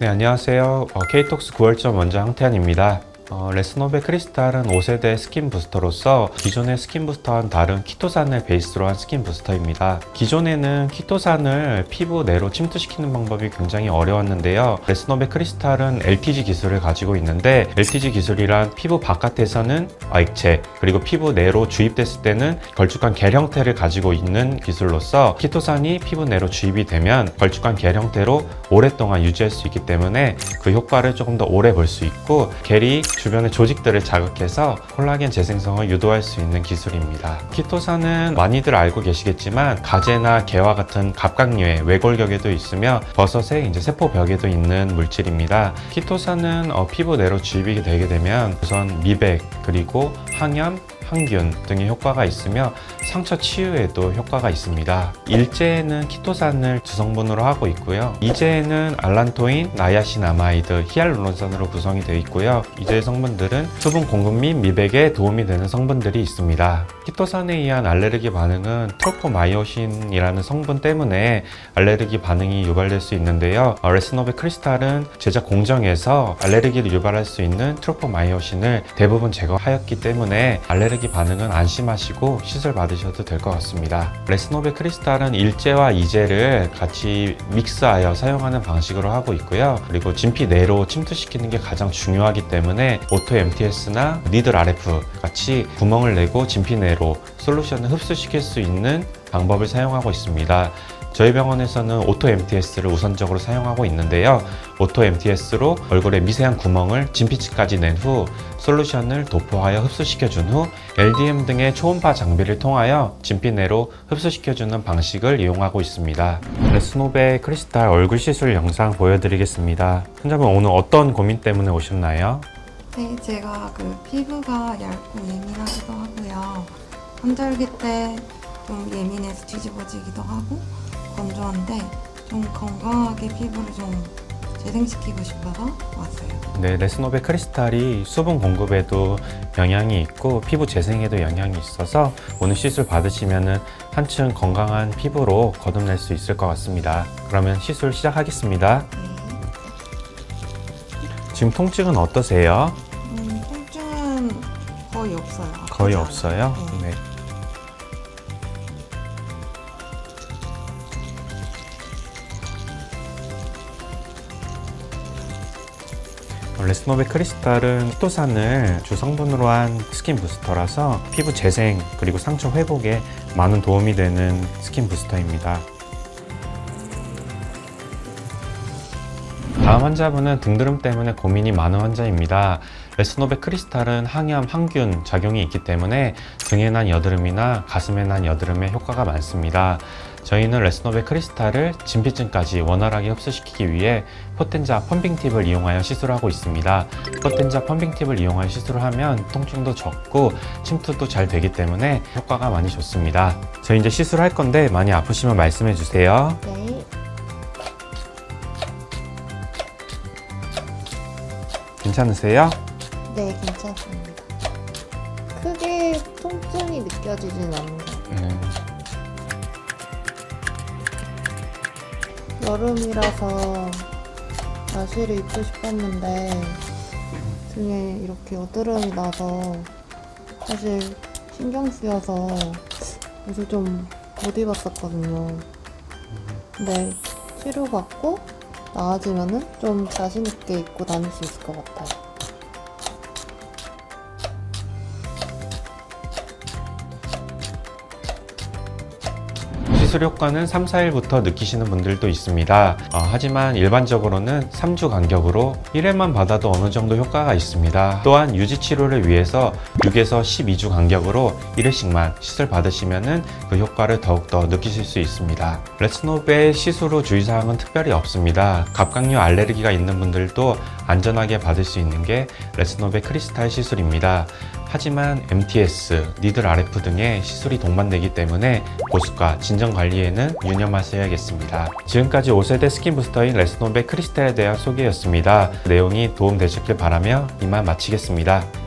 네, 안녕하세요. 어, K톡스 9월점 원장 황태환입니다. 어, 레스노베 크리스탈은 5세대 스킨 부스터로서 기존의 스킨 부스터와는 다른 키토산을 베이스로 한 스킨 부스터입니다. 기존에는 키토산을 피부 내로 침투시키는 방법이 굉장히 어려웠는데요. 레스노베 크리스탈은 LTG 기술을 가지고 있는데 LTG 기술이란 피부 바깥에서는 액체 그리고 피부 내로 주입됐을 때는 걸쭉한 겔 형태를 가지고 있는 기술로서 키토산이 피부 내로 주입이 되면 걸쭉한 겔 형태로 오랫동안 유지할 수 있기 때문에 그 효과를 조금 더 오래 볼 수 있고 겔이 주변의 조직들을 자극해서 콜라겐 재생성을 유도할 수 있는 기술입니다. 키토산은 많이들 알고 계시겠지만 가재나 개와 같은 갑각류의 외골격에도 있으며 버섯의 이제 세포벽에도 있는 물질입니다. 키토산은 어, 피부 내로 주입이 되게 되면 우선 미백 그리고 항염 항균 등의 효과가 있으며 상처 치유에도 효과가 있습니다. 일제에는 키토산을 주성분으로 하고 있고요. 이제에는 알란토인, 나야신아마이드, 히알루론산으로 구성이 되어 있고요. 이제 성분들은 수분 공급 및 미백에 도움이 되는 성분들이 있습니다. 키토산에 의한 알레르기 반응은 트로포마이오신이라는 성분 때문에 알레르기 반응이 유발될 수 있는데요. 어, 레스노베 크리스탈은 제작 공정에서 알레르기를 유발할 수 있는 트로포마이오신을 대부분 제거하였기 때문에 알레르기 반응은 안심하시고 시술 받으셔도 될 것 같습니다. 레스노베 크리스탈은 일제와 이제를 같이 믹스하여 사용하는 방식으로 하고 있고요. 그리고 진피 내로 침투시키는 게 가장 중요하기 때문에 오토 MTS나 니들 RF 같이 구멍을 내고 진피 내로 솔루션을 흡수시킬 수 있는 방법을 사용하고 있습니다. 저희 병원에서는 오토 MTS를 우선적으로 사용하고 있는데요. 오토 MTS로 얼굴에 미세한 구멍을 진피치까지 낸 후 솔루션을 도포하여 흡수시켜준 후 LDM 등의 초음파 장비를 통하여 진피 내로 흡수시켜주는 방식을 이용하고 있습니다. 레스노베 크리스탈 얼굴 시술 영상 보여드리겠습니다. 환자분 오늘 어떤 고민 때문에 오셨나요? 네, 제가 그 피부가 얇고 예민하기도 하고요. 환절기 때 좀 예민해서 뒤집어지기도 하고 건조한데 좀 건강하게 피부를 좀 재생시키고 싶어서 왔어요. 네, 레스노베 크리스탈이 수분 공급에도 영향이 있고 피부 재생에도 영향이 있어서 오늘 시술 받으시면은 한층 건강한 피부로 거듭날 수 있을 것 같습니다. 그러면 시술 시작하겠습니다. 네. 지금 통증은 어떠세요? 음, 통증은 거의 없어요. 거의 아프지 않아요. 없어요? 네. 네. 레스노베 크리스탈은 히토산을 주성분으로 한 스킨 부스터라서 피부 재생 그리고 상처 회복에 많은 도움이 되는 스킨 부스터입니다. 다음 환자분은 등드름 때문에 고민이 많은 환자입니다. 레스노베 크리스탈은 항염, 항균 작용이 있기 때문에 등에 난 여드름이나 가슴에 난 여드름에 효과가 많습니다. 저희는 레스노베 크리스탈을 진피층까지 원활하게 흡수시키기 위해 포텐자 펌핑 팁을 이용하여 시술하고 있습니다. 포텐자 펌핑 팁을 이용하여 시술을 하면 통증도 적고 침투도 잘 되기 때문에 효과가 많이 좋습니다. 저희 이제 시술할 건데 많이 아프시면 말씀해 주세요. 네. 괜찮으세요? 네, 괜찮습니다. 크게 통증이 느껴지진 않는 것 같아요. 음. 여름이라서 나시를 입고 싶었는데 등에 이렇게 여드름이 나서 사실 신경 쓰여서 옷을 좀못 입었었거든요. 근데 치료받고 나아지면은 좀 자신있게 입고 다닐 수 있을 것 같아요. 시술 효과는 3, 4일부터 느끼시는 분들도 있습니다. 어, 하지만 일반적으로는 3주 간격으로 1회만 받아도 어느 정도 효과가 있습니다. 또한 유지 치료를 위해서 6에서 12주 간격으로 1회씩만 시술 받으시면은 그 효과를 더욱더 느끼실 수 있습니다. 레츠노베 시술 후 주의사항은 특별히 없습니다. 갑각류 알레르기가 있는 분들도 안전하게 받을 수 있는 게 레츠노베 크리스탈 시술입니다. 하지만 MTS, 니들 RF 등의 시술이 동반되기 때문에 보습과 진정 관리에는 유념하셔야겠습니다. 지금까지 5세대 스킨 부스터인 레스노베 크리스탈에 대한 소개였습니다. 내용이 도움되셨길 바라며 이만 마치겠습니다.